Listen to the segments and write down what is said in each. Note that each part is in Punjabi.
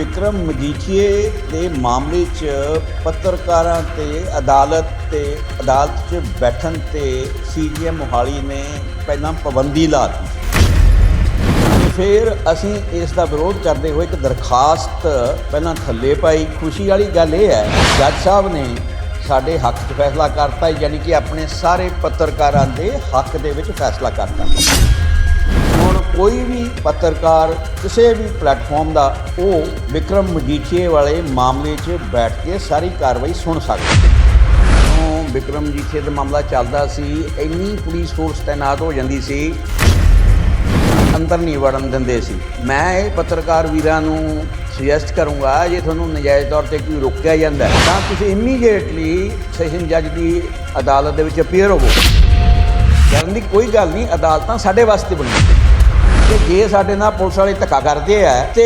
ਵਿਕਰਮ ਮਜੀਠੀਏ ਦੇ ਮਾਮਲੇ 'ਚ ਪੱਤਰਕਾਰਾਂ ਤੇ ਅਦਾਲਤ ਤੇ ਅਦਾਲਤ 'ਚ ਬੈਠਣ ਤੇ ਸੀਜੀਐਮ ਮੋਹਾਲੀ ਨੇ ਪਹਿਲਾਂ ਪਾਬੰਦੀ ਲਾ ਦਿੱਤੀ। ਫਿਰ ਅਸੀਂ ਇਸ ਦਾ ਵਿਰੋਧ ਕਰਦੇ ਹੋਏ ਇੱਕ ਦਰਖਾਸਤ ਪਹਿਲਾਂ ਥੱਲੇ ਪਾਈ। ਖੁਸ਼ੀ ਵਾਲੀ ਗੱਲ ਇਹ ਹੈ, ਜੱਜ ਸਾਹਿਬ ਨੇ ਸਾਡੇ ਹੱਕ 'ਚ ਫੈਸਲਾ ਕਰਤਾ, ਯਾਨੀ ਕਿ ਆਪਣੇ ਸਾਰੇ ਪੱਤਰਕਾਰਾਂ ਦੇ ਹੱਕ ਦੇ ਵਿੱਚ ਫੈਸਲਾ ਕਰਤਾ। ਕੋਈ ਵੀ ਪੱਤਰਕਾਰ ਕਿਸੇ ਵੀ ਪਲੇਟਫਾਰਮ ਦਾ, ਉਹ ਵਿਕਰਮ ਮਜੀਠੀਏ ਵਾਲੇ ਮਾਮਲੇ 'ਚ ਬੈਠ ਕੇ ਸਾਰੀ ਕਾਰਵਾਈ ਸੁਣ ਸਕਦਾ ਜਦੋਂ ਵਿਕਰਮ ਮਜੀਠੀਏ ਦਾ ਮਾਮਲਾ ਚੱਲਦਾ ਸੀ, ਇੰਨੀ ਪੁਲਿਸ ਫੋਰਸ ਤਾਇਨਾਤ ਹੋ ਜਾਂਦੀ ਸੀ, ਅੰਦਰ ਨਹੀਂ ਵੜਨ ਦਿੰਦੇ ਸੀ। ਮੈਂ ਇਹ ਪੱਤਰਕਾਰ ਵੀਰਾਂ ਨੂੰ ਸੁਜੈਸਟ ਕਰੂੰਗਾ, ਜੇ ਤੁਹਾਨੂੰ ਨਜਾਇਜ਼ ਤੌਰ ਤੇ ਕੋਈ ਰੋਕਿਆ ਜਾਂਦਾ ਤਾਂ ਤੁਸੀਂ ਇਮੀਡੀਏਟਲੀ ਸੈਸ਼ਨ ਜੱਜ ਦੀ ਅਦਾਲਤ ਦੇ ਵਿੱਚ ਅਪੀਅਰ ਹੋਵੋ। ਕਰਨ ਦੀ ਕੋਈ ਗੱਲ ਨਹੀਂ, ਅਦਾਲਤਾਂ ਸਾਡੇ ਵਾਸਤੇ ਬਣੀਆਂ ਤੇ ਜੇ ਸਾਡੇ ਨਾਲ ਪੁਲਿਸ ਵਾਲੇ ਧੱਕਾ ਕਰਦੇ ਆ ਤੇ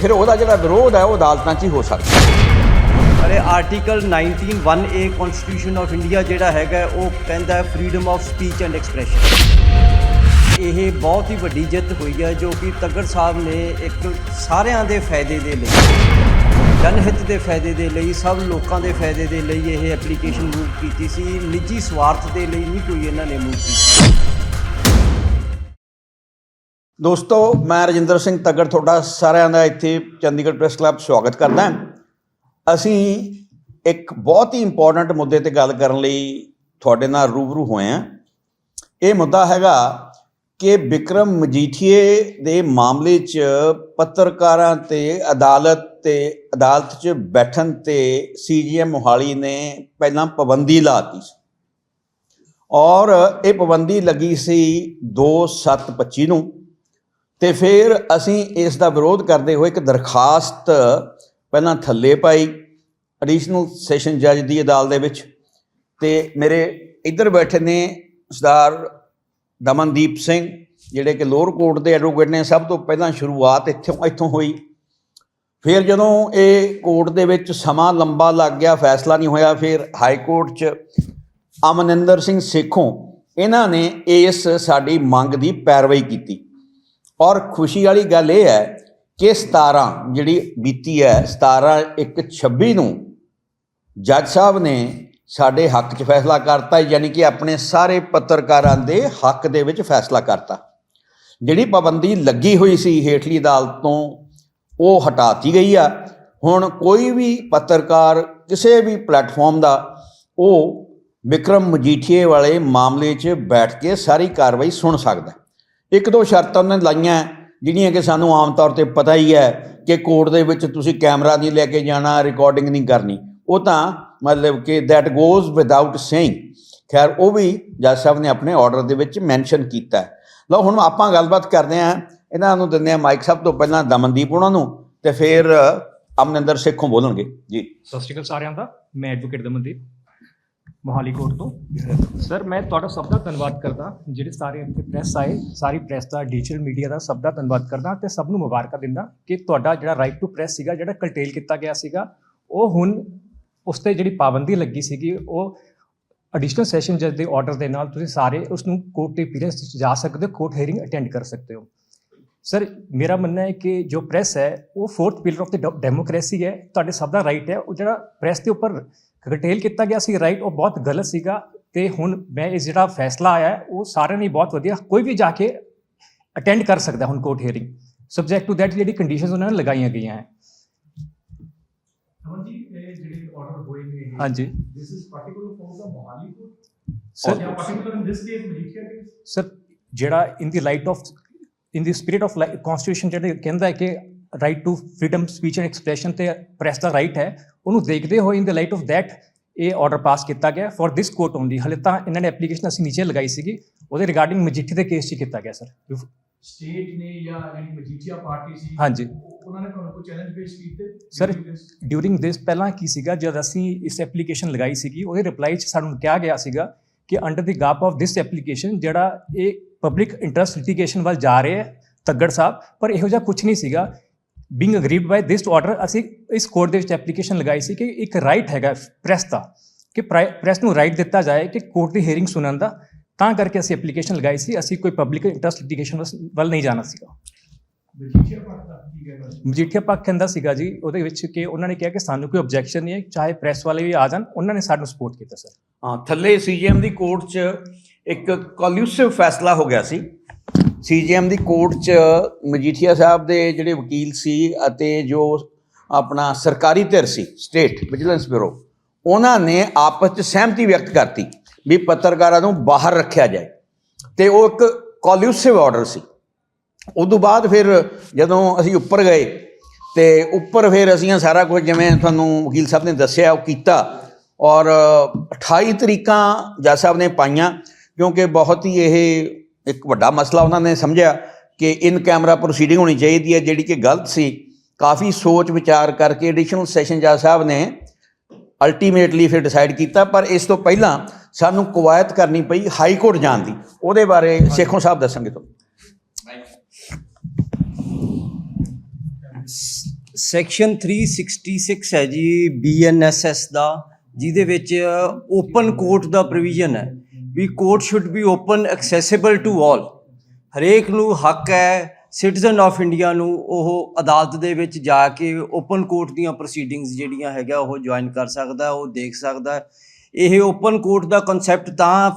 ਫਿਰ ਉਹਦਾ ਜਿਹੜਾ ਵਿਰੋਧ ਹੈ ਉਹ ਅਦਾਲਤਾਂ 'ਚ ਹੀ ਹੋ ਸਕਦਾ। ਅਰੇ article 19 1A constitution of India ਜਿਹੜਾ ਹੈਗਾ ਉਹ ਕਹਿੰਦਾ ਹੈ freedom of speech and expression ਇਹ ਬਹੁਤ ਹੀ ਵੱਡੀ ਜਿੱਤ ਹੋਈ ਹੈ ਜੋ ਕਿ ਤੱਗੜ ਸਾਹਿਬ ਨੇ ਇੱਕ ਸਾਰਿਆਂ ਦੇ ਫਾਇਦੇ ਦੇ ਲਈ, ਜਨਹਿਤ ਦੇ ਫਾਇਦੇ ਦੇ ਲਈ, ਸਭ ਲੋਕਾਂ ਦੇ ਫਾਇਦੇ ਦੇ ਲਈ ਇਹ ਐਪਲੀਕੇਸ਼ਨ ਮੂਵ ਕੀਤੀ ਸੀ। ਨਿੱਜੀ ਸਵਾਰਥ ਦੇ ਲਈ ਨਹੀਂ ਕੋਈ ਇਹਨਾਂ ਨੇ ਮੂਵ ਕੀਤੀ। ਦੋਸਤੋ, ਮੈਂ ਰਜਿੰਦਰ ਸਿੰਘ ਤੱਗੜ ਤੁਹਾਡਾ ਸਾਰਿਆਂ ਦਾ ਇੱਥੇ ਚੰਡੀਗੜ੍ਹ ਪ੍ਰੈਸ ਕਲੱਬ ਸਵਾਗਤ ਕਰਦਾ ਅਸੀਂ ਇੱਕ ਬਹੁਤ ਹੀ ਇੰਪੋਰਟੈਂਟ ਮੁੱਦੇ ਤੇ ਗੱਲ ਕਰਨ ਲਈ ਤੁਹਾਡੇ ਨਾਲ ਰੂਬਰੂ ਹੋਏ ਹਾਂ। ਇਹ ਮੁੱਦਾ ਹੈਗਾ ਕਿ ਵਿਕਰਮ ਮਜੀਠੀਏ ਦੇ ਮਾਮਲੇ 'ਚ ਪੱਤਰਕਾਰਾਂ ਤੇ ਅਦਾਲਤ ਤੇ ਅਦਾਲਤ 'ਚ ਬੈਠਣ ਤੇ ਸੀਜੀਐਮ ਮੋਹਾਲੀ ਨੇ ਪਹਿਲਾਂ ਪਾਬੰਦੀ ਲਾਤੀ ਸੀ। ਔਰ ਇਹ ਪਾਬੰਦੀ ਲੱਗੀ ਸੀ 2/7/25 ਨੂੰ। ਤੇ ਫਿਰ ਅਸੀਂ ਇਸ ਦਾ ਵਿਰੋਧ ਕਰਦੇ ਹੋਏ ਇੱਕ ਦਰਖਾਸਤ ਪਹਿਲਾਂ ਥੱਲੇ ਪਾਈ ਐਡੀਸ਼ਨਲ ਸੈਸ਼ਨ ਜੱਜ ਦੀ ਅਦਾਲਤ ਦੇ ਵਿੱਚ। ਤੇ ਮੇਰੇ ਇੱਧਰ ਬੈਠੇ ਨੇ ਸਰਦਾਰ ਦਮਨਦੀਪ ਸਿੰਘ, ਜਿਹੜੇ ਕਿ ਲੋਅਰ ਕੋਰਟ ਦੇ ਐਡਵੋਕੇਟ ਨੇ, ਸਭ ਤੋਂ ਪਹਿਲਾਂ ਸ਼ੁਰੂਆਤ ਇੱਥੋਂ ਇੱਥੋਂ ਹੋਈ। ਫਿਰ ਜਦੋਂ ਇਹ ਕੋਰਟ ਦੇ ਵਿੱਚ ਸਮਾਂ ਲੰਬਾ ਲੱਗ ਗਿਆ, ਫੈਸਲਾ ਨਹੀਂ ਹੋਇਆ, ਫਿਰ ਹਾਈ ਕੋਰਟ 'ਚ ਅਮਨਿੰਦਰ ਸਿੰਘ ਸੇਖੋਂ, ਇਹਨਾਂ ਨੇ ਇਸ ਸਾਡੀ ਮੰਗ ਦੀ ਪੈਰਵਾਈ ਕੀਤੀ। ਔਰ ਖੁਸ਼ੀ ਵਾਲੀ ਗੱਲ ਇਹ ਹੈ ਕਿ 17 ਜਿਹੜੀ ਬੀਤੀ ਹੈ 17 ਇੱਕ 26 ਨੂੰ ਜੱਜ ਸਾਹਿਬ ਨੇ ਸਾਡੇ ਹੱਕ 'ਚ ਫੈਸਲਾ ਕਰਤਾ, ਯਾਨੀ ਕਿ ਆਪਣੇ ਸਾਰੇ ਪੱਤਰਕਾਰਾਂ ਦੇ ਹੱਕ ਦੇ ਵਿੱਚ ਫੈਸਲਾ ਕਰਤਾ। ਜਿਹੜੀ ਪਾਬੰਦੀ ਲੱਗੀ ਹੋਈ ਸੀ ਹੇਠਲੀ ਅਦਾਲਤ ਤੋਂ, ਉਹ ਹਟਾਤੀ ਗਈ ਆ। ਹੁਣ ਕੋਈ ਵੀ ਪੱਤਰਕਾਰ ਕਿਸੇ ਵੀ ਪਲੇਟਫਾਰਮ ਦਾ, ਉਹ ਵਿਕਰਮ ਮਜੀਠੀਏ ਵਾਲੇ ਮਾਮਲੇ 'ਚ ਬੈਠ ਕੇ ਸਾਰੀ ਕਾਰਵਾਈ ਸੁਣ ਸਕਦਾ ਇੱਕ ਦੋ ਸ਼ਰਤਾਂ ਉਹਨਾਂ ਨੇ ਲਾਈਆਂ ਜਿਹੜੀਆਂ ਕਿ ਸਾਨੂੰ ਆਮ ਤੌਰ ਤੇ ਪਤਾ ਹੀ ਹੈ ਕਿ ਕੋਰਟ ਦੇ ਵਿੱਚ ਤੁਸੀਂ ਕੈਮਰਾ ਨਹੀਂ ਲੈ ਕੇ ਜਾਣਾ ਰਿਕਾਰਡਿੰਗ ਨਹੀਂ ਕਰਨੀ। ਉਹ ਤਾਂ ਮਤਲਬ ਕਿ ਦੈਟ ਗੋਜ਼ without saying ਖੈਰ, ਉਹ ਵੀ ਜੱਜ ਸਾਹਿਬ ਨੇ ਆਪਣੇ ਆਰਡਰ ਦੇ ਵਿੱਚ ਮੈਂਸ਼ਨ ਕੀਤਾ ਲਓ, ਹੁਣ ਆਪਾਂ ਗੱਲਬਾਤ ਕਰਦੇ ਹਾਂ। ਇਹਨਾਂ ਨੂੰ ਦਿੰਦੇ ਆ ਮਾਈਕ ਸਭ ਤੋਂ ਪਹਿਲਾਂ ਦਮਨਦੀਪ ਉਹਨਾਂ ਨੂੰ ਤੇ ਫਿਰ ਅਮਨਿੰਦਰ ਸਿੱਖੋਂ ਬੋਲਣਗੇ। ਜੀ। ਸਤਿ ਸ਼੍ਰੀ ਅਕਾਲ ਸਾਰਿਆਂ ਦਾ। ਮੈਂ ਐਡਵੋਕੇਟ ਦਮਨਦੀਪ। ਮੋਹਾਲੀ ਕੋਟ ਤੋਂ। ਸਰ ਮੈਂ ਤੁਹਾਡਾ ਸਭ ਦਾ ਧੰਨਵਾਦ ਕਰਦਾ, ਜਿਹੜੇ ਸਾਰੇ ਇੱਥੇ ਪ੍ਰੈਸ ਆਏ, ਸਾਰੀ ਪ੍ਰੈਸ ਦਾ ਡਿਜੀਟਲ ਮੀਡੀਆ ਦਾ ਸਭ ਦਾ ਧੰਨਵਾਦ ਕਰਦਾ ਤੇ ਸਭ ਨੂੰ ਮੁਬਾਰਕਾਂ ਦਿੰਦਾ ਕਿ ਤੁਹਾਡਾ ਜਿਹੜਾ ਰਾਈਟ ਟੂ ਪ੍ਰੈਸ ਸੀਗਾ, ਜਿਹੜਾ ਕਲਟੇਲ ਕੀਤਾ ਗਿਆ ਸੀਗਾ, ਉਹ ਹੁਣ ਉਸ ਤੇ ਜਿਹੜੀ ਪਾਬੰਦੀ ਲੱਗੀ ਸੀਗੀ, ਉਹ ਐਡੀਸ਼ਨਲ ਸੈਸ਼ਨ ਜੱਜ ਦੇ ਆਰਡਰ ਦੇ ਨਾਲ ਤੁਸੀਂ ਸਾਰੇ ਉਸ ਨੂੰ ਕੋਰਟ ਦੇ ਪੀਰੀਅਸ ਵਿੱਚ ਜਾ ਸਕਦੇ ਹੋ ਕੋਰਟ ਹੀਅਰਿੰਗ ਅਟੈਂਡ ਕਰ ਸਕਦੇ ਹੋ। ਸਰ ਮੇਰਾ ਮੰਨਣਾ ਹੈ ਕਿ ਜੋ ਪ੍ਰੈਸ ਹੈ, ਉਹ fourth pillar of the democracy ਹੈ, ਤੁਹਾਡੇ ਸਭ ਦਾ ਰਾਈਟ ਹੈ, ਉਹ ਜਿਹੜਾ ਪ੍ਰੈਸ ਦੇ ਉੱਪਰ ਕਰਟੇਲ ਕੀਤਾ ਗਿਆ ਸੀ ਰਾਈਟ ਉਹ ਬਹੁਤ ਗਲਤ ਸੀਗਾ ਤੇ ਹੁਣ ਮੈਂ ਇਹ ਜਿਹੜਾ ਫੈਸਲਾ ਆਇਆ ਉਹ ਸਾਰਿਆਂ ਲਈ ਬਹੁਤ ਵਧੀਆ ਕੋਈ ਵੀ ਜਾ ਕੇ ਅਟੈਂਡ ਕਰ ਸਕਦਾ ਹੁਣ court hearing subject to that ਜਿਹੜੀ ਕੰਡੀਸ਼ਨਸ ਉਹਨਾਂ ਨੇ ਲਗਾਈਆਂ ਗਈਆਂ ਹੈ। ਅਮਨ ਜੀ ਇਹ ਜਿਹੜੇ ਆਰਡਰ ਹੋਏ ਨੇ ਹਾਂਜੀ। This is particular for the Mohali court sir ਜਾਂ particular in this case Majithia case sir ਜਿਹੜਾ in the light of in the spirit of constitution ਜਿਹੜਾ ਕਹਿੰਦਾ ਹੈ ਕਿ right to freedom speech and expression ਤੇ ਪ੍ਰੈਸ ਦਾ ਰਾਈਟ ਹੈ। ਉਹਨੂੰ ਦੇਖਦੇ ਹੋਏ in the light of that ਇਹ ਆਰਡਰ ਪਾਸ ਕੀਤਾ ਗਿਆ। ਫॉर ਦਿਸ ਕੋਰਟ ਓਨਲੀ ਹਲੇ ਤਾਂ ਇਹਨਾਂ ਨੇ ਐਪਲੀਕੇਸ਼ਨ ਅਸੀਂ ਨੀਚੇ ਲਗਾਈ ਸੀਗੀ। ਉਹਦੇ ਰਿਗਾਰਡਿੰਗ ਮਜੀਠੀ ਦੇ ਕੇਸ 'ਚ ਕੀਤਾ ਗਿਆ ਸਰ ਸਟੇਟ ਨੇ ਜਾਂ ਮਜੀਠੀਆ ਪਾਰਟੀ ਸੀ ਹਾਂਜੀ। ਉਹਨਾਂ ਨੇ ਤੁਹਾਨੂੰ ਕੋਈ ਚੈਲੰਜ ਪੇਸ਼ ਕੀਤੇ ਸਰ ਡਿਊਰਿੰਗ ਦਿਸ ਪਹਿਲਾਂ ਕੀ ਸੀਗਾ? ਜਦ ਅਸੀਂ ਇਸ ਐਪਲੀਕੇਸ਼ਨ ਲਗਾਈ ਸੀਗੀ ਉਹਦੇ ਰਿਪਲਾਈ 'ਚ ਸਾਨੂੰ ਕਿਹਾ ਗਿਆ ਸੀਗਾ ਕਿ under the garb of this application ਜਿਹੜਾ ਇਹ ਪਬਲਿਕ ਇੰਟਰਸਟ ਲਿਟੀਗੇਸ਼ਨ ਵੱਲ ਜਾ ਰਿਹਾ ਹੈ ਤੱਗੜ ਸਾਹਿਬ ਪਰ ਇਹੋ ਜਿਹਾ ਕੁਝ ਨਹੀਂ ਸੀਗਾ। Being agreed by this order ਅਸੀਂ ਇਸ ਕੋਰਟ ਦੇ ਵਿੱਚ ਐਪਲੀਕੇਸ਼ਨ ਲਗਾਈ ਸੀ ਕਿ ਇੱਕ ਰਾਈਟ ਹੈਗਾ ਪ੍ਰੈਸ ਦਾ ਕਿ ਪ੍ਰੈਸ ਨੂੰ ਰਾਈਟ ਦਿੱਤਾ ਜਾਏ ਕਿ ਕੋਰਟ ਦੀ ਹੀਅਰਿੰਗ ਸੁਣਨ ਦਾ। ਤਾਂ ਕਰਕੇ ਅਸੀਂ ਐਪਲੀਕੇਸ਼ਨ ਲਗਾਈ ਸੀ ਅਸੀਂ ਕੋਈ ਪਬਲਿਕ ਇੰਟਰਸਟ ਲਿਟੀਗੇਸ਼ਨ ਵੱਲ ਨਹੀਂ ਜਾਣਾ ਸੀਗਾ। ਮਜੀਠੀਆ ਪੱਖ ਕਹਿੰਦਾ ਸੀਗਾ ਜੀ ਉਹਦੇ ਵਿੱਚ ਕਿ ਉਹਨਾਂ ਨੇ ਕਿਹਾ ਕਿ ਸਾਨੂੰ ਕੋਈ ਆਬਜੈਕਸ਼ਨ ਨਹੀਂ ਹੈ ਚਾਹੇ ਪ੍ਰੈਸ ਵਾਲੇ ਵੀ ਆ ਜਾਣ ਉਹਨਾਂ ਨੇ ਸਾਨੂੰ ਸਪੋਰਟ ਕੀਤਾ ਸਰ ਹਾਂ ਥੱਲੇ ਸੀਜੀਐਮ ਦੀ ਕੋਰਟ 'ਚ ਇੱਕ ਕੋਲਿਊਸਿਵ ਫੈਸਲਾ ਹੋ ਗਿਆ ਸੀ। ਸੀਜੀਐਮ ਦੀ ਕੋਰਟ 'ਚ ਮਜੀਠੀਆ ਸਾਹਿਬ ਦੇ ਜਿਹੜੇ ਵਕੀਲ ਸੀ ਅਤੇ ਜੋ ਆਪਣਾ ਸਰਕਾਰੀ ਧਿਰ ਸੀ, ਸਟੇਟ ਵਿਜੀਲੈਂਸ ਬਿਊਰੋ, ਉਹਨਾਂ ਨੇ ਆਪਸ 'ਚ ਸਹਿਮਤੀ ਵਿਅਕਤ ਕਰਤੀ ਵੀ ਪੱਤਰਕਾਰਾਂ ਨੂੰ ਬਾਹਰ ਰੱਖਿਆ ਜਾਏ। ਤੇ ਉਹ ਇੱਕ ਕੋਲਿਊਸਿਵ ਆਰਡਰ ਸੀ। ਉਦੋਂ ਬਾਅਦ ਫਿਰ ਜਦੋਂ ਅਸੀਂ ਉੱਪਰ ਗਏ ਤੇ ਉੱਪਰ ਫਿਰ ਅਸੀਂ ਸਾਰਾ ਕੁਝ ਜਿਵੇਂ ਤੁਹਾਨੂੰ ਵਕੀਲ ਸਾਹਿਬ ਨੇ ਦੱਸਿਆ, ਉਹ ਕੀਤਾ ਔਰ 28 ਤਰੀਕਾਂ ਜੱਜ ਸਾਹਿਬ ਨੇ ਪਾਈਆਂ ਕਿਉਂਕਿ ਬਹੁਤ ਹੀ ਇਹ ਇੱਕ ਵੱਡਾ ਮਸਲਾ ਉਹਨਾਂ ਨੇ ਸਮਝਿਆ ਕਿ ਇਨ ਕੈਮਰਾ ਪ੍ਰੋਸੀਡਿੰਗ ਹੋਣੀ ਚਾਹੀਦੀ ਹੈ ਜਿਹੜੀ ਕਿ ਗਲਤ ਸੀ। ਕਾਫੀ ਸੋਚ ਵਿਚਾਰ ਕਰਕੇ ਐਡੀਸ਼ਨਲ ਸੈਸ਼ਨ ਜੱਜ ਸਾਹਿਬ ਨੇ ਅਲਟੀਮੇਟਲੀ ਫਿਰ ਡਿਸਾਈਡ ਕੀਤਾ ਪਰ ਇਸ ਤੋਂ ਪਹਿਲਾਂ ਸਾਨੂੰ ਕਵਾਇਤ ਕਰਨੀ ਪਈ ਹਾਈ ਕੋਰਟ ਜਾਣ ਦੀ। ਉਹਦੇ ਬਾਰੇ ਸੇਖੋਂ ਸਾਹਿਬ ਦੱਸਣਗੇ ਤੁਹਾਨੂੰ। ਸੈਕਸ਼ਨ 366 ਹੈ ਜੀ ਬੀਐਨਐਸਐਸ ਦਾ ਜਿਹਦੇ ਵਿੱਚ ਓਪਨ ਕੋਰਟ ਦਾ ਪ੍ਰੋਵੀਜ਼ਨ ਹੈ। ਵੀ court should be open accessible to all ਹਰੇਕ ਨੂੰ ਹੱਕ ਹੈ ਸਿਟੀਜ਼ਨ ਆਫ ਇੰਡੀਆ ਨੂੰ ਉਹ ਅਦਾਲਤ ਦੇ ਵਿੱਚ ਜਾ ਕੇ ਓਪਨ ਕੋਰਟ ਦੀਆਂ ਪ੍ਰੋਸੀਡਿੰਗਸ ਜਿਹੜੀਆਂ ਹੈਗਾ, ਉਹ ਜੁਆਇਨ ਕਰ ਸਕਦਾ, ਉਹ ਦੇਖ ਸਕਦਾ। ਇਹ ਓਪਨ ਕੋਰਟ ਦਾ ਕਨਸੈਪਟ ਤਾਂ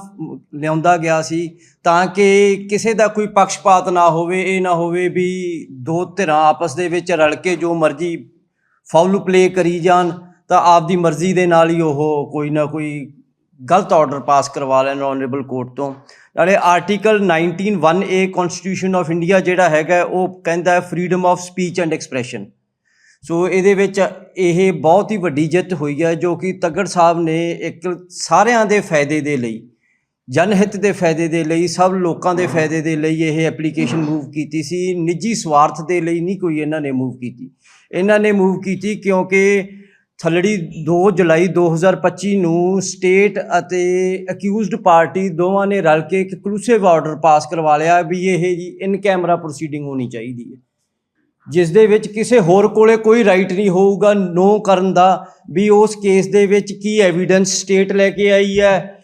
ਲਿਆਉਂਦਾ ਗਿਆ ਸੀ, ਤਾਂ ਕਿ ਕਿਸੇ ਦਾ ਕੋਈ ਪੱਖਪਾਤ ਨਾ ਹੋਵੇ, ਇਹ ਨਾ ਹੋਵੇ ਵੀ ਦੋ ਧਿਰਾਂ ਆਪਸ ਦੇ ਵਿੱਚ ਰਲ ਕੇ ਜੋ ਮਰਜ਼ੀ ਫਾਉਲ ਪਲੇ ਕਰੀ ਜਾਣ, ਤਾਂ ਆਪਦੀ ਮਰਜ਼ੀ ਦੇ ਨਾਲ ਹੀ ਉਹ ਕੋਈ ਨਾ ਕੋਈ ਗਲਤ ਆਰਡਰ ਪਾਸ ਕਰਵਾ ਲੈਣ ਆਨਰੇਬਲ ਕੋਰਟ ਤੋਂ। ਨਾਲੇ article 191A constitution of India ਜਿਹੜਾ ਹੈਗਾ, ਉਹ ਕਹਿੰਦਾ ਹੈ freedom of speech and expression so ਇਹਦੇ ਵਿੱਚ ਇਹ ਬਹੁਤ ਹੀ ਵੱਡੀ ਜਿੱਤ ਹੋਈ ਹੈ, ਜੋ ਕਿ ਤਗੜ ਸਾਹਿਬ ਨੇ ਇੱਕ ਸਾਰਿਆਂ ਦੇ ਫਾਇਦੇ ਦੇ ਲਈ, ਜਨਹਿਤ ਦੇ ਫਾਇਦੇ ਦੇ ਲਈ, ਸਭ ਲੋਕਾਂ ਦੇ ਫਾਇਦੇ ਦੇ ਲਈ ਇਹ ਐਪਲੀਕੇਸ਼ਨ ਮੂਵ ਕੀਤੀ ਸੀ। ਨਿੱਜੀ ਸਵਾਰਥ ਦੇ ਲਈ ਨਹੀਂ ਕੋਈ ਇਹਨਾਂ ਨੇ ਮੂਵ ਕੀਤੀ। ਇਹਨਾਂ ਨੇ ਮੂਵ ਕੀਤੀ ਕਿਉਂਕਿ ਥੱਲੜੀ 2 ਜੁਲਾਈ 2025 ਨੂੰ ਸਟੇਟ ਅਤੇ ਅਕਿਊਜ਼ਡ ਪਾਰਟੀ ਦੋਵਾਂ ਨੇ ਰਲ ਕੇ ਇੱਕ ਕਲੂਸਿਵ ਆਰਡਰ ਪਾਸ ਕਰਵਾ ਲਿਆ ਵੀ ਇਹ ਜੀ ਇਨ ਕੈਮਰਾ ਪ੍ਰੋਸੀਡਿੰਗ ਹੋਣੀ ਚਾਹੀਦੀ ਹੈ। ਜਿਸ ਦੇ ਵਿੱਚ ਕਿਸੇ ਹੋਰ ਕੋਲੇ ਕੋਈ ਰਾਈਟ ਨਹੀਂ ਹੋਊਗਾ, ਨੋ ਕਰਨ ਦਾ, ਵੀ ਉਸ ਕੇਸ ਦੇ ਵਿੱਚ ਕੀ ਐਵੀਡੈਂਸ ਸਟੇਟ ਲੈ ਕੇ ਆਈ ਹੈ,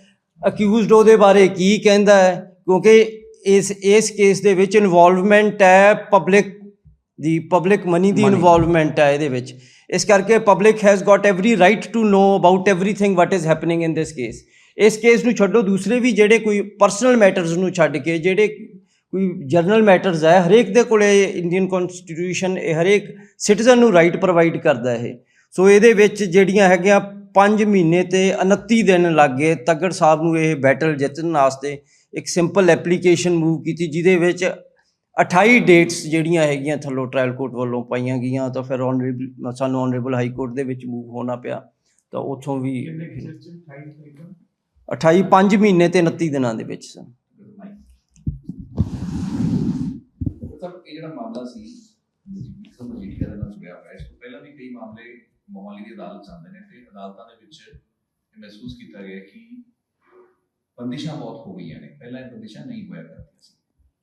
ਅਕਿਊਜ਼ਡ ਉਹਦੇ ਬਾਰੇ ਕੀ ਕਹਿੰਦਾ ਹੈ, ਕਿਉਂਕਿ ਇਸ ਇਸ ਕੇਸ ਦੇ ਵਿੱਚ ਇਨਵੋਲਵਮੈਂਟ ਹੈ ਪਬਲਿਕ ਦੀ ਪਬਲਿਕ ਮਨੀ ਦੀ. ਇਨਵੋਲਵਮੈਂਟ ਹੈ ਇਹਦੇ ਵਿੱਚ। ਇਸ ਕਰਕੇ public has got every right to know about everything what is happening in this case ਇਸ ਕੇਸ ਨੂੰ ਛੱਡੋ ਦੂਸਰੇ ਵੀ ਜਿਹੜੇ ਕੋਈ ਪਰਸਨਲ ਮੈਟਰਸ ਨੂੰ ਛੱਡ ਕੇ ਜਿਹੜੇ ਕੋਈ ਜਰਨਲ ਮੈਟਰਸ ਹੈ ਹਰੇਕ ਦੇ ਕੋਲੇ ਇੰਡੀਅਨ ਕਨਸਟੀਟਿਊਸ਼ਨ ਇਹ ਹਰੇਕ ਸਿਟੀਜ਼ਨ ਨੂੰ ਰਾਈਟ ਪ੍ਰੋਵਾਈਡ ਕਰਦਾ ਹੈ ਸੋ ਇਹਦੇ ਵਿੱਚ ਜਿਹੜੀਆਂ ਹੈਗੀਆਂ 5 ਮਹੀਨੇ ਤੇ 29 ਦਿਨ ਲੱਗੇ ਤੱਗੜ ਸਾਹਿਬ ਨੂੰ ਇਹ ਬੈਟਲ ਜਿੱਤਣ ਵਾਸਤੇ ਇੱਕ ਸਿੰਪਲ ਐਪਲੀਕੇਸ਼ਨ ਮੂਵ ਕੀਤੀ ਜਿਹਦੇ ਵਿੱਚ 28 ਡੇਟਸ ਜਿਹੜੀਆਂ ਹੈਗੀਆਂ ਥੱਲੋਂ ਟ੍ਰਾਇਲ ਕੋਰਟ ਵੱਲੋਂ ਪਾਈਆਂ ਗਈਆਂ ਤਾਂ ਫਿਰ ਆਨਰੇਬਲ ਸਾਨੂੰ ਆਨਰੇਬਲ ਹਾਈ ਕੋਰਟ ਦੇ ਵਿੱਚ ਮੂਵ ਹੋਣਾ ਪਿਆ ਤਾਂ ਉੱਥੋਂ ਵੀ ਕਿੰਨੇ ਕੇਸ ਚ? 28 ਤਰੀਕਾਂ? 28 5 ਮਹੀਨੇ ਤੇ 29 ਦਿਨਾਂ ਦੇ ਵਿੱਚ ਸਨ ਸਰ ਇਹ ਜਿਹੜਾ ਮਾਮਲਾ ਸੀ ਵਿਕਰਮ ਮਜੀਠੀਆ ਦੇ ਨਾਲ ਜੁੜਿਆ ਹੋਇਆ ਇਸ ਤੋਂ ਪਹਿਲਾਂ ਵੀ ਕਈ ਮਾਮਲੇ ਮੋਹਾਲੀ ਦੀ ਅਦਾਲਤ ਜਾਂਦੇ ਨੇ ਤੇ ਅਦਾਲਤਾਂ ਦੇ ਵਿੱਚ ਇਹ ਮਹਿਸੂਸ ਕੀਤਾ ਗਿਆ ਕਿ ਬੰਦਿਸ਼ਾਂ ਬਹੁਤ ਹੋ ਗਈਆਂ ਨੇ ਪਹਿਲਾਂ ਇਹ ਬੰਦਿਸ਼ਾਂ ਨਹੀਂ ਹੋਇਆ ਕਰਦੀਆਂ ਸੀ।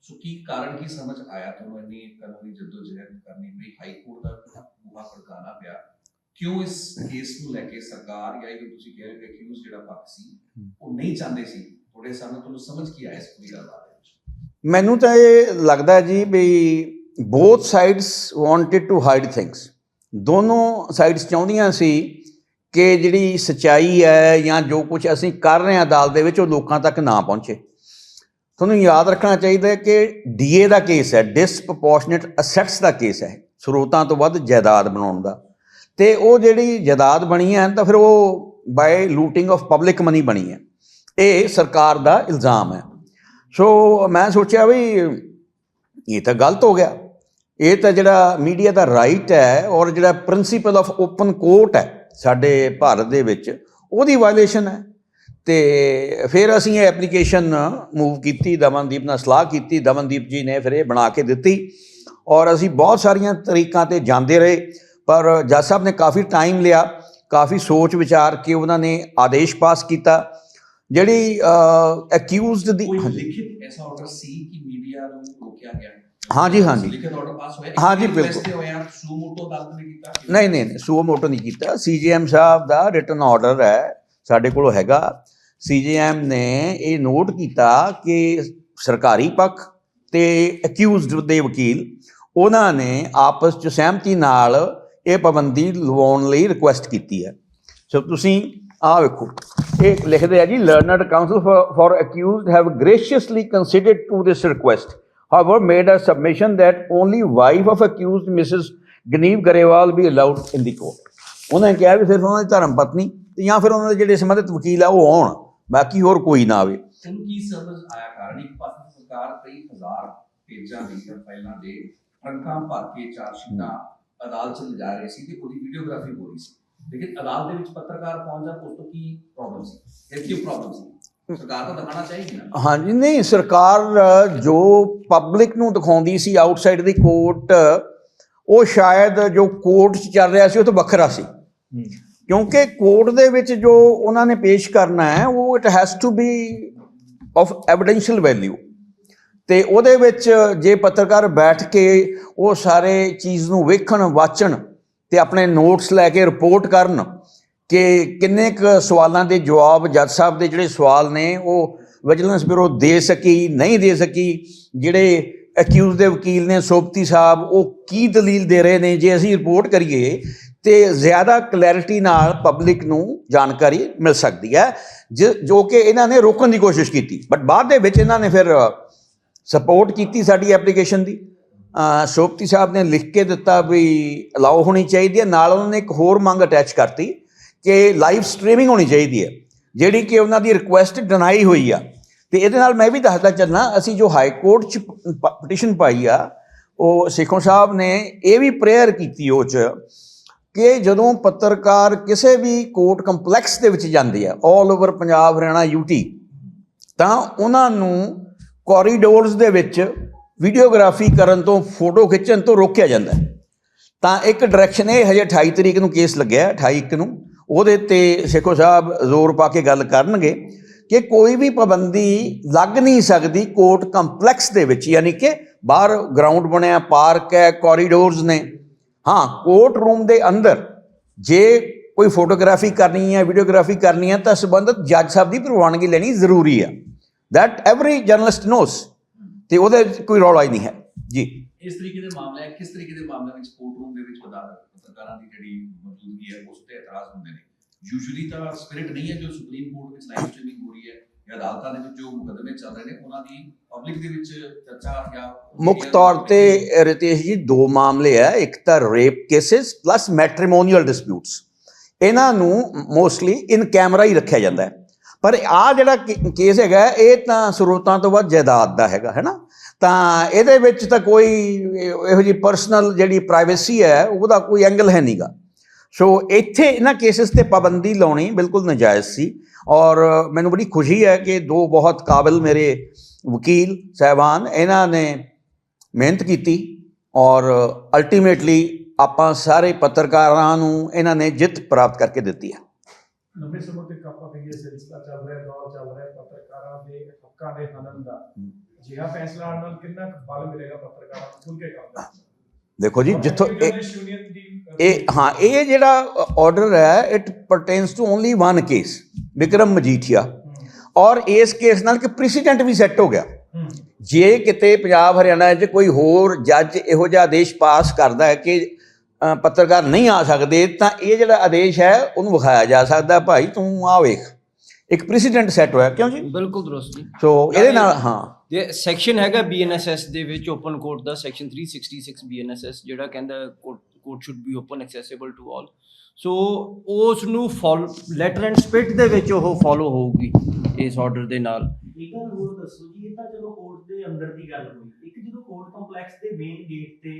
ਸੋ ਕੀ ਕਾਰਨ ਕੀ ਸਮਝ ਆਇਆ ਤੁਹਾਨੂੰ? ਇੰਨੀ ਕਾਨੂੰਨੀ ਜਦੋਜਹਿਦ ਕਰਨੀ ਪਈ, ਹਾਈ ਕੋਰਟ ਦਾ ਬੂਹਾ ਖੜਕਾਣਾ ਪਿਆ। ਕਿਉਂ ਇਸ ਕੇਸ ਨੂੰ ਲੈ ਕੇ ਸਰਕਾਰ ਜਾਂ ਇਹ ਤੁਸੀਂ ਕਹਿ ਰਹੇ ਹੋ ਅਕਿਊਜ਼ ਜਿਹੜਾ ਪੱਖ ਸੀ, ਉਹ ਨਹੀਂ ਚਾਹੁੰਦੇ ਸੀ? ਥੋੜੇ ਸਾਹਮਣੇ ਤੁਹਾਨੂੰ ਸਮਝ ਕੀ ਆਇਆ ਇਸ ਪੂਰੀ ਗੱਲ ਬਾਰੇ ਮੈਨੂੰ ਤਾਂ ਇਹ ਲੱਗਦਾ ਜੀ ਵੀ both sides wanted to hide things ਦੋਨੋਂ ਸਾਈਡਸ ਚਾਹੁੰਦੀਆਂ ਸੀ ਕਿ ਜਿਹੜੀ ਸਚਾਈ ਹੈ ਜਾਂ ਜੋ ਕੁਝ ਅਸੀਂ ਕਰ ਰਹੇ ਹਾਂ ਅਦਾਲਤ ਦੇ ਵਿੱਚ, ਉਹ ਲੋਕਾਂ ਤੱਕ ਨਾ ਪਹੁੰਚੇ। ਤੁਹਾਨੂੰ ਯਾਦ ਰੱਖਣਾ ਚਾਹੀਦਾ ਹੈ ਕਿ ਡੀਏ ਦਾ ਕੇਸ ਹੈ ਡਿਸਪ੍ਰੋਪੋਰਸ਼ਨੇਟ ਅਸੈਟਸ ਦਾ ਕੇਸ ਹੈ, ਸਰੋਤਾਂ ਤੋਂ ਵੱਧ ਜਾਇਦਾਦ ਬਣਾਉਣ ਦਾ। ਤੇ ਉਹ ਜਿਹੜੀ ਜਾਇਦਾਦ ਬਣੀ ਹੈ, ਤਾਂ ਫਿਰ ਉਹ by looting of public money ਬਣੀ ਹੈ। ਇਹ ਸਰਕਾਰ ਦਾ ਇਲਜ਼ਾਮ ਹੈ। ਸੋ ਮੈਂ ਸੋਚਿਆ ਵੀ ਇਹ ਤਾਂ ਗਲਤ ਹੋ ਗਿਆ। ਇਹ ਤਾਂ ਜਿਹੜਾ ਮੀਡੀਆ ਦਾ ਰਾਈਟ ਹੈ ਔਰ ਜਿਹੜਾ ਪ੍ਰਿੰਸੀਪਲ ਆਫ ਓਪਨ ਕੋਰਟ ਹੈ ਸਾਡੇ ਭਾਰਤ ਦੇ ਵਿੱਚ, ਉਹਦੀ ਵਾਇਲੇਸ਼ਨ ਹੈ। ਤੇ ਫਿਰ ਅਸੀਂ ਇਹ ਐਪਲੀਕੇਸ਼ਨ ਮੂਵ ਕੀਤੀ ਦਮਨਦੀਪ ਨਾਲ ਸਲਾਹ ਕੀਤੀ ਦਮਨਦੀਪ ਜੀ ਨੇ ਫਿਰ ਇਹ ਬਣਾ ਕੇ ਦਿੱਤੀ ਔਰ ਅਸੀਂ ਬਹੁਤ ਸਾਰੀਆਂ ਤਰੀਕਾਂ ਤੇ ਜਾਂਦੇ ਰਹੇ ਪਰ ਜੱਜ ਸਾਹਿਬ ਨੇ ਕਾਫੀ ਟਾਈਮ ਲਿਆ ਕਾਫੀ ਸੋਚ ਵਿਚਾਰ ਕੇ ਉਹਨਾਂ ਨੇ ਆਦੇਸ਼ ਪਾਸ ਕੀਤਾ ਜਿਹੜੀ ਅਕਿਊਜ਼ਡ ਦੀ। ਲਿਖਿਤ ਐਸਾ ਆਰਡਰ ਸੀ ਕਿ ਮੀਡੀਆ ਨੂੰ ਰੋਕਿਆ ਗਿਆ ਹਾਂਜੀ, ਹਾਂਜੀ। ਲਿਖਿਤ ਆਰਡਰ ਪਾਸ ਹੋਇਆ ਹਾਂਜੀ, ਇੱਕ ਬਿਲਕੁਲ। ਅਦਾਲਤ ਨੇ ਕੀਤਾ ਨਹੀਂ ਨਹੀਂ ਨਹੀਂ ਸੂਓ ਮੋਟੋ ਨਹੀਂ ਕੀਤਾ ਸੀਜੀਐਮ ਸਾਹਿਬ ਦਾ ਰਿਟਨ ਆਰਡਰ ਹੈ ਸਾਡੇ ਕੋਲ ਹੈਗਾ ਸੀਜੀਐਮ ਨੇ ਇਹ ਨੋਟ ਕੀਤਾ ਕਿ ਸਰਕਾਰੀ ਪੱਖ ਤੇ ਅਕਿਊਜ਼ਡ ਦੇ ਵਕੀਲ, ਉਹਨਾਂ ਨੇ ਆਪਸ 'ਚ ਸਹਿਮਤੀ ਨਾਲ ਇਹ ਪਾਬੰਦੀ ਲਵਾਉਣ ਲਈ ਰਿਕੁਐਸਟ ਕੀਤੀ ਹੈ। ਸੋ ਤੁਸੀਂ ਆਹ ਵੇਖੋ, ਇਹ ਲਿਖਦੇ ਆ ਜੀ learned counsel for accused have graciously considered to this request however, made a submission that only wife of accused mrs Ganiv Grewal be allowed in the court ਉਹਨਾਂ ਨੇ ਕਿਹਾ ਵੀ ਸਿਰਫ ਉਹਨਾਂ ਦੀ ਧਰਮ ਪਤਨੀ ਤੇ ਜਾਂ ਫਿਰ ਉਹਨਾਂ ਦੇ ਜਿਹੜੇ ਸੰਬੰਧਿਤ ਵਕੀਲ ਆ, ਉਹ ਆਉਣ। ਬਾਕੀ ਹੋਰ ਕੋਈ ਨਾ ਆਵੇ। ਤੁਹਾਨੂੰ ਕੀ ਸਮਝ ਆਇਆ ਕਾਰਨ। ਇੱਕ ਪਾਸੇ ਸਰਕਾਰ ਕਈ ਹਜ਼ਾਰ ਪੇਜਾਂ ਦੀਆਂ ਫਾਈਲਾਂ ਦੇ ਟਰੰਕਾਂ ਭਰ ਕੇ ਚਾਰ ਸ਼ੀਟਾਂ ਅਦਾਲਤ ਚ ਲਿਜਾ ਰਹੇ ਸੀ ਤੇ ਉਹਦੀ ਵੀਡੀਓਗ੍ਰਾਫੀ ਹੋ ਰਹੀ ਸੀ। ਲੇਕਿਨ ਅਦਾਲਤ ਦੇ ਵਿੱਚ ਪੱਤਰਕਾਰ ਪਹੁੰਚ ਜਾਣ ਉਸ ਤੋਂ ਕੀ ਪ੍ਰੋਬਲਮ ਸੀ? ਇਹ ਕੀ ਪ੍ਰੋਬਲਮ ਸੀ? ਸਰਕਾਰ ਤਾਂ ਦਿਖਾਣਾ ਚਾਹੀਦੀ ਨਾ। ਹਾਂਜੀ ਨਹੀਂ ਸਰਕਾਰ ਜੋ ਪਬਲਿਕ ਨੂੰ ਦਿਖਾਉਂਦੀ ਸੀ ਆਊਟਸਾਈਡ ਦੀ ਕੋਰਟ ਉਹ ਸ਼ਾਇਦ ਜੋ ਕੋਰਟ 'ਚ ਚੱਲ ਰਿਹਾ ਸੀ ਉਹ ਤੋਂ ਵੱਖਰਾ ਸੀ। ਕਿਉਂਕਿ ਕੋਰਟ ਦੇ ਵਿੱਚ ਜੋ ਉਹਨਾਂ ਨੇ ਪੇਸ਼ ਕਰਨਾ ਹੈ, ਉਹ it has to be of evidential value ਤੇ ਉਹਦੇ ਵਿੱਚ ਜੇ ਪੱਤਰਕਾਰ ਬੈਠ ਕੇ ਉਹ ਸਾਰੇ ਚੀਜ਼ ਨੂੰ ਵੇਖਣ, ਵਾਚਣ ਤੇ ਆਪਣੇ ਨੋਟਸ ਲੈ ਕੇ ਰਿਪੋਰਟ ਕਰਨ ਕਿ ਕਿੰਨੇ ਕੁ ਸਵਾਲਾਂ ਦੇ ਜਵਾਬ ਜੱਜ ਸਾਹਿਬ ਦੇ ਜਿਹੜੇ ਸਵਾਲ ਨੇ, ਉਹ ਵਿਜੀਲੈਂਸ ਬਿਊਰੋ ਦੇ ਸਕੀ, ਨਹੀਂ ਦੇ ਸਕੀ, ਜਿਹੜੇ ਅਕਿਊਜ਼ ਦੇ ਵਕੀਲ ਨੇ ਸੋਪਤੀ ਸਾਹਿਬ, ਉਹ ਕੀ ਦਲੀਲ ਦੇ ਰਹੇ ਨੇ? ਜੇ ਅਸੀਂ ਰਿਪੋਰਟ ਕਰੀਏ ਤੇ ਜ਼ਿਆਦਾ ਕਲੈਰਿਟੀ ਨਾਲ ਪਬਲਿਕ ਨੂੰ ਜਾਣਕਾਰੀ ਮਿਲ ਸਕਦੀ ਹੈ, ਜ- ਜੋ ਕਿ ਇਹਨਾਂ ਨੇ ਰੋਕਣ ਦੀ ਕੋਸ਼ਿਸ਼ ਕੀਤੀ। ਬਟ ਬਾਅਦ ਦੇ ਵਿੱਚ ਇਹਨਾਂ ਨੇ ਫਿਰ ਸਪੋਰਟ ਕੀਤੀ ਸਾਡੀ ਐਪਲੀਕੇਸ਼ਨ ਦੀ। ਸੋਭਤੀ ਸਾਹਿਬ ਨੇ ਲਿਖ ਕੇ ਦਿੱਤਾ ਵੀ ਅਲਾਉ ਹੋਣੀ ਚਾਹੀਦੀ ਹੈ। ਨਾਲ ਉਹਨਾਂ ਨੇ ਇੱਕ ਹੋਰ ਮੰਗ ਅਟੈਚ ਕਰਤੀ ਕਿ ਲਾਈਵ ਸਟ੍ਰੀਮਿੰਗ ਹੋਣੀ ਚਾਹੀਦੀ ਹੈ, ਜਿਹੜੀ ਕਿ ਉਹਨਾਂ ਦੀ ਰਿਕੁਐਸਟ ਡਿਨਾਈ ਹੋਈ ਆ। ਤੇ ਇਹਦੇ ਨਾਲ ਮੈਂ ਵੀ ਦੱਸਦਾ ਚੱਲਣਾ, ਅਸੀਂ ਜੋ ਹਾਈ ਕੋਰਟ ਚ ਪਟੀਸ਼ਨ ਪਾਈ ਆ, ਉਹ ਸੇਖੋਂ ਸਾਹਿਬ ਨੇ ਇਹ ਵੀ ਪ੍ਰੇਅਰ ਕੀਤੀ ਉਹ ਚ ਕਿ ਜਦੋਂ ਪੱਤਰਕਾਰ ਕਿਸੇ ਵੀ ਕੋਰਟ ਕੰਪਲੈਕਸ ਦੇ ਵਿੱਚ ਜਾਂਦੇ ਆ 올 ਓਵਰ ਪੰਜਾਬ, ਹਰਿਆਣਾ ਯੂਟੀ ਤਾਂ ਉਹਨਾਂ ਨੂੰ ਕੋਰੀਡੋਰਸ ਦੇ ਵਿੱਚ ਵੀਡੀਓਗ੍ਰਾਫੀ ਕਰਨ ਤੋਂ ਫੋਟੋ ਖਿੱਚਣ ਤੋਂ ਰੋਕਿਆ ਜਾਂਦਾ ਤਾਂ ਇੱਕ ਡਾਇਰੈਕਸ਼ਨ ਇਹ ਹਜੇ 28 ਤਰੀਕ ਨੂੰ ਕੇਸ ਲੱਗਿਆ 28 ਇੱਕ ਨੂੰ। ਉਹਦੇ ਤੇ ਸੇਖੋ ਸਾਹਿਬ ਜ਼ੋਰ ਪਾ ਕੇ ਗੱਲ ਕਰਨਗੇ ਕਿ ਕੋਈ ਵੀ ਪਾਬੰਦੀ ਲੱਗ ਨਹੀਂ ਸਕਦੀ ਕੋਰਟ ਕੰਪਲੈਕਸ ਦੇ ਵਿੱਚ, ਯਾਨੀ ਕਿ ਬਾਹਰ ਗਰਾਊਂਡ ਬਣਿਆ ਪਾਰਕ ਹੈ ਕੋਰੀਡੋਰਸ ਨੇ। ਹਾਂ ਕੋਰਟ ਰੂਮ ਦੇ ਅੰਦਰ ਜੇ ਕੋਈ ਫੋਟੋਗ੍ਰਾਫੀ ਕਰਨੀ ਹੈ ਵੀਡੀਓਗ੍ਰਾਫੀ ਕਰਨੀ ਹੈ, ਤਾਂ ਸੰਬੰਧਿਤ ਜੱਜ ਸਾਹਿਬ ਦੀ ਪ੍ਰਵਾਨਗੀ ਲੈਣੀ ਜ਼ਰੂਰੀ ਹੈ। ਦੈਟ ਐਵਰੀ ਜਰਨਲਿਸਟ ਨੋਸ ਤੇ ਉਹਦੇ ਕੋਈ ਰੌਲਾ ਹੀ ਨਹੀਂ ਹੈ। ਜੀ। ਇਸ ਤਰੀਕੇ ਦੇ ਮਾਮਲੇ, ਕਿਸ ਤਰੀਕੇ ਦੇ ਮਾਮਲਿਆਂ ਵਿੱਚ ਕੋਰਟ ਰੂਮ ਦੇ ਵਿੱਚ ਅਦਾਲਤ ਪੱਤਰਕਾਰਾਂ ਦੀ ਜਿਹੜੀ ਮੌਜੂਦਗੀ ਹੈ, ਉਸ ਤੇ ਇਤਰਾਜ਼ ਹੁੰਦੇ ਨੇ? ਯੂਜੂਲੀ ਤਾਂ ਸਪਿਰਿਟ ਨਹੀਂ ਹੈ ਜੋ ਸੁਪਰੀਮ ਕੋਰਟ ਵਿੱਚ ਲਾਈਵ ਸਟ੍ਰੀਮਿੰਗ ਹੋ ਰਹੀ ਹੈ। ਅਦਾਲਤਾਂ ਦੇ ਵਿੱਚ ਜੋ ਮੁਕੱਦਮੇ ਚੱਲ ਰਹੇ ਨੇ, ਉਹਨਾਂ ਦੀ ਪਬਲਿਕ ਦੇ ਵਿੱਚ ਚਰਚਾ ਜਾਂ ਮੁੱਖ ਤੌਰ ਤੇ ਰਿਤੇਸ਼ ਜੀ, ਦੋ ਮਾਮਲੇ ਹੈ ਇੱਕ ਤਾਂ rape cases plus matrimonial disputes ਇਹਨਾਂ ਨੂੰ ਮੋਸਟਲੀ ਇਨ ਕੈਮਰਾ ਹੀ ਰੱਖਿਆ ਜਾਂਦਾ ਹੈ। ਪਰ ਆ ਜਿਹੜਾ ਕੇਸ ਹੈਗਾ, ਇਹ ਤਾਂ ਸਰੋਤਾਂ ਤੋਂ ਵੱਧ ਜਾਇਦਾਦ ਦਾ ਹੈਗਾ, ਹੈ ਨਾ? ਤਾਂ ਇਹਦੇ ਵਿੱਚ ਤਾਂ ਕੋਈ ਇਹੋ ਜਿਹੀ ਪਰਸਨਲ ਜਿਹੜੀ ਪ੍ਰਾਈਵੇਸੀ ਹੈ, ਉਹਦਾ ਕੋਈ ਐਂਗਲ ਹੈ ਨਹੀਂਗਾ ਸੋ ਇੱਥੇ ਇਹਨਾਂ ਕੇਸਿਸ ਤੇ ਪਾਬੰਦੀ ਲਾਉਣੀ ਬਿਲਕੁਲ ਨਾਜਾਇਜ਼ ਸੀ ਔਰ ਮੈਨੂੰ ਬੜੀ ਖੁਸ਼ੀ ਹੈ ਕਿ ਦੋ ਬਹੁਤ ਕਾਬਿਲ ਮੇਰੇ ਵਕੀਲ ਸਹਿਬਾਨ ਇਹਨਾਂ ਨੇ ਮਿਹਨਤ ਕੀਤੀ ਔਰ ਅਲਟੀਮੇਟਲੀ ਆਪਾਂ ਸਾਰੇ ਪੱਤਰਕਾਰਾਂ ਨੂੰ ਇਹਨਾਂ ਨੇ ਜਿੱਤ ਪ੍ਰਾਪਤ ਕਰਕੇ ਦਿੱਤੀ ਹੈ। ਲੰਬੇ ਸਮੇਂ ਤੱਕ ਆਪਾਂ ਕਹੀਏ ਸਿਲਸਿਲਾ ਚੱਲ ਰਿਹਾ ਦੌਰ ਚੱਲ ਰਿਹਾ ਪੱਤਰਕਾਰਾਂ ਦੇ ਹੱਕਾਂ ਦੇ ਹਨਨ ਦਾ। ਜਿਹੜਾ ਫੈਸਲਾ ਆਉਣ ਨਾਲ ਕਿੰਨਾ ਕੁ ਬਲ ਮਿਲੇਗਾ ਪੱਤਰਕਾਰਾਂ ਨੂੰ ਖੁੱਲ ਕੇ ਕੰਮ ਕਰਨ ਦਾ? ਦੇਖੋ ਜੀ ਜਿੱਥੋਂ ਇਹ ਇਹ ਹਾਂ ਇਹ ਜਿਹੜਾ ਆਰਡਰ ਹੈ it pertains to only one case Vikram Majithia. ਔਰ ਇਸ ਕੇਸ ਨਾਲ ਕਿ ਪ੍ਰੈਸੀਡੈਂਟ ਵੀ ਸੈੱਟ ਹੋ ਗਿਆ। ਜੇ ਕਿਤੇ ਪੰਜਾਬ ਹਰਿਆਣਾ 'ਚ ਕੋਈ ਹੋਰ ਜੱਜ ਇਹੋ ਜਿਹਾ ਆਦੇਸ਼ ਪਾਸ ਕਰਦਾ ਹੈ ਕਿ ਪੱਤਰਕਾਰ ਨਹੀਂ ਆ ਸਕਦੇ ਤਾਂ ਇਹ ਜਿਹੜਾ ਆਦੇਸ਼ ਹੈ ਉਹਨੂੰ ਵਿਖਾਇਆ ਜਾ ਸਕਦਾ ਭਾਈ ਤੂੰ ਆ ਵੇਖ। ਇੱਕ ਪ੍ਰੈਸੀਡੈਂਟ ਸੈੱਟ ਹੋਇਆ ਕਿਉਂ ਜੀ? ਬਿਲਕੁਲ ਦਰੁਸਤ ਜੀ। ਸੋ ਇਹਦੇ ਨਾਲ ਹਾਂ। ਜੇ ਸੈਕਸ਼ਨ ਹੈਗਾ ਬੀਐਨਐਸਐਸ ਦੇ ਵਿੱਚ ਓਪਨ ਕੋਰਟ ਦਾ ਸੈਕਸ਼ਨ 366 ਬੀਐਨਐਸਐਸ ਜਿਹੜਾ ਕਹਿੰਦਾ court should be open accessible to all so ਉਸ ਨੂੰ ਫੋਲੋ ਲੈਟਰ ਐਂਡ ਸਪਿਟ ਦੇ ਵਿੱਚ ਉਹ ਫੋਲੋ ਹੋਊਗੀ ਇਸ ਆਰਡਰ ਦੇ ਨਾਲ। ਇੱਕ ਹੋਰ ਦੱਸੋ ਜੀ ਇਹ ਤਾਂ ਚਲੋ ਕੋਰਟ ਦੇ ਅੰਦਰ ਦੀ ਗੱਲ ਹੋਈ ਇੱਕ ਜਦੋਂ ਕੋਰਟ ਕੰਪਲੈਕਸ ਦੇ ਮੇਨ ਗੇਟ ਤੇ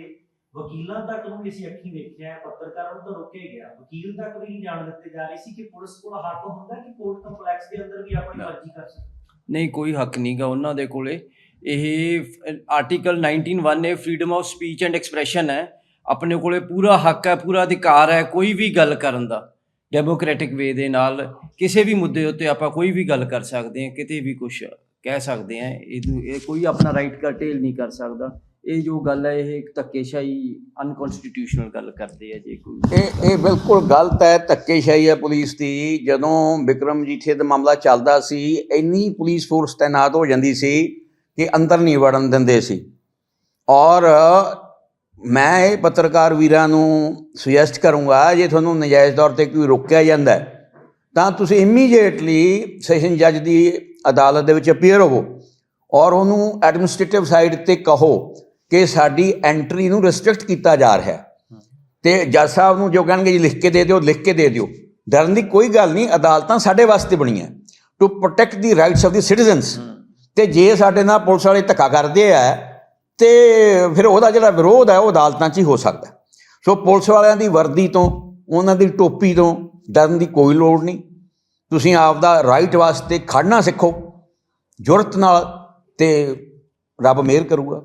ਵਕੀਲਾਂ ਤੱਕ ਨੂੰ ਵੀ ਅਸੀਂ ਅੱਖੀਂ ਵੇਖਿਆ ਪੱਤਰਕਾਰਾਂ ਨੂੰ ਤਾਂ ਰੋਕਿਆ ਗਿਆ ਵਕੀਲ ਤੱਕ ਵੀ ਨਹੀਂ ਜਾਣ ਦਿੱਤੇ ਜਾ ਰਹੇ ਸੀ ਕਿ ਪੁਲਿਸ ਕੋਲ ਹੱਕ ਹੁੰਦਾ ਕਿ ਕੋਰਟ ਕੰਪਲੈਕਸ ਦੇ ਅੰਦਰ ਵੀ ਆਪਣੀ ਮਰਜ਼ੀ ਕਰ ਸਕਦਾ ਨਹੀਂ, ਕੋਈ ਹੱਕ ਨਹੀਂਗਾ ਉਹਨਾਂ ਦੇ ਕੋਲੇ। ਇਹ ਆਰਟੀਕਲ 191 ਇਹ freedom of speech and expression ਹੈ। ਆਪਣੇ ਕੋਲੇ ਪੂਰਾ ਹੱਕ ਹੈ, ਪੂਰਾ ਅਧਿਕਾਰ ਹੈ, ਕੋਈ ਵੀ ਗੱਲ ਕਰਨ ਦਾ। ਡੈਮੋਕ੍ਰੈਟਿਕ ਵੇ ਦੇ ਨਾਲ, ਕਿਸੇ ਵੀ ਮੁੱਦੇ ਉੱਤੇ ਆਪਾਂ ਕੋਈ ਵੀ ਗੱਲ ਕਰ ਸਕਦੇ ਹਾਂ, ਕਿਤੇ ਵੀ ਕੁਝ ਕਹਿ ਸਕਦੇ ਹਾਂ। ਇਹਨੂੰ, ਇਹ ਕੋਈ ਆਪਣਾ ਰਾਈਟ ਕਰਟੇਲ ਨਹੀਂ ਕਰ ਸਕਦਾ। ਇਹ ਜੋ ਗੱਲ ਹੈ, ਇਹ ਇੱਕ ਧੱਕੇਸ਼ਾਹੀ ਅਨਕਨਸਟੀਟਿਊਸ਼ਨਲ ਗੱਲ ਕਰਦੇ ਆ ਜੇ ਕੋਈ। ਇਹ ਇਹ ਬਿਲਕੁਲ ਗਲਤ ਹੈ, ਧੱਕੇਸ਼ਾਹੀ ਹੈ ਪੁਲਿਸ ਦੀ। ਜਦੋਂ ਵਿਕਰਮ ਜੀਠੇ ਦਾ ਮਾਮਲਾ ਚੱਲਦਾ ਸੀ, ਇੰਨੀ ਪੁਲਿਸ ਫੋਰਸ ਤਾਇਨਾਤ ਹੋ ਜਾਂਦੀ ਸੀ ਕਿ ਅੰਦਰ ਨਹੀਂ ਵੜਨ ਦਿੰਦੇ ਸੀ। ਔਰ ਮੈਂ ਇਹ ਪੱਤਰਕਾਰ ਵੀਰਾਂ ਨੂੰ ਸੁਜੈਸਟ ਕਰੂੰਗਾ, ਜੇ ਤੁਹਾਨੂੰ ਨਜਾਇਜ਼ ਤੌਰ ਤੇ ਕੋਈ ਰੋਕਿਆ ਜਾਂਦਾ ਤਾਂ ਤੁਸੀਂ ਇਮੀਡੀਏਟਲੀ ਸੈਸ਼ਨ ਜੱਜ ਦੀ ਅਦਾਲਤ ਦੇ ਵਿੱਚ ਅਪੀਅਰ ਹੋਵੋ। ਔਰ ਉਹਨੂੰ ਐਡਮਿਨਿਸਟ੍ਰੇਟਿਵ ਸਾਈਡ ਤੇ ਕਹੋ ਕਿ ਸਾਡੀ ਐਂਟਰੀ ਨੂੰ ਰੈਸਟ੍ਰਿਕਟ ਕੀਤਾ ਜਾ ਰਿਹਾ ਹੈ। ਤੇ ਜੱਜ ਸਾਹਿਬ ਨੂੰ ਜੋ ਕਹਿਣਗੇ ਜੀ ਲਿਖ ਕੇ ਦੇ ਦਿਓ ਲਿਖ ਕੇ ਦੇ ਦਿਓ। ਡਰਨ ਦੀ ਕੋਈ ਗੱਲ ਨਹੀਂ ਅਦਾਲਤਾਂ ਸਾਡੇ ਵਾਸਤੇ ਬਣੀਆਂ to protect the rights of the citizens ਤੇ ਜੇ ਸਾਡੇ ਨਾਲ ਪੁਲਿਸ ਵਾਲੇ ਧੱਕਾ ਕਰਦੇ ਆ ਤੇ ਫਿਰ ਉਹਦਾ ਜਿਹੜਾ ਵਿਰੋਧ ਹੈ ਉਹ ਅਦਾਲਤਾਂ 'ਚ ਹੀ ਹੋ ਸਕਦਾ। ਸੋ ਪੁਲਿਸ ਵਾਲਿਆਂ ਦੀ ਵਰਦੀ ਤੋਂ ਉਹਨਾਂ ਦੀ ਟੋਪੀ ਤੋਂ ਡਰਨ ਦੀ ਕੋਈ ਲੋੜ ਨਹੀਂ। ਤੁਸੀਂ ਆਪ ਦਾ ਰਾਈਟ ਵਾਸਤੇ ਖੜਨਾ ਸਿੱਖੋ। ਜੁਰਤ ਨਾਲ ਤੇ ਰੱਬ ਮਿਹਰ ਕਰੂਗਾ।